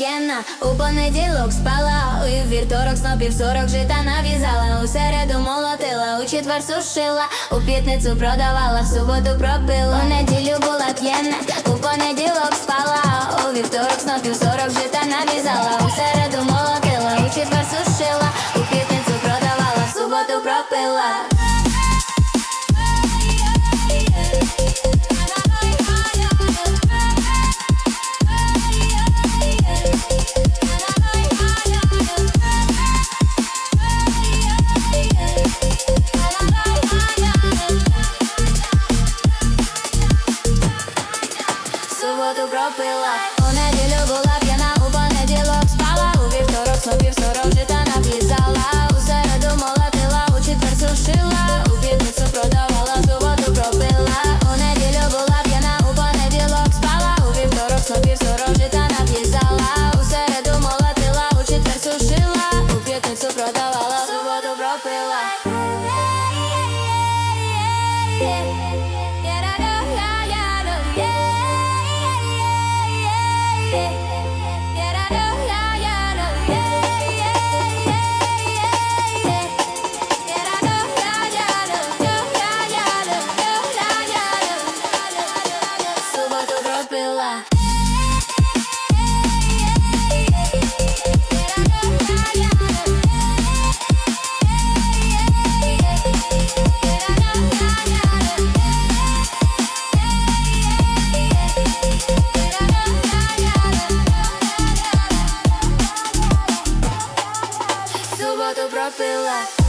п'яна, у понеділок спала, у вівторок снопів сорок жита нав'язала, у середу молотила, у четвер сушила, у п'ятницю продавала, в суботу пропила, у неділю була п'яна, у понеділок спала, у вівторок снопів сорок жита нав'язала, у середу молотила, у четвер сушила, у п'ятницю продавала, в суботу пропила. добро пила У неділю була п'яна, у понеділок спала, у вівторок снопів сорочита наплізала, у середу молотила, у четвер сушила, у п'ятницю продавала, суботу пропила. У неділю була п'яна, у понеділок спала, у вівторок снопів сорочита наплізала, у середу молотила, у четвер сушила, у п'ятницю продавала, суботу пропила. слова добра пила.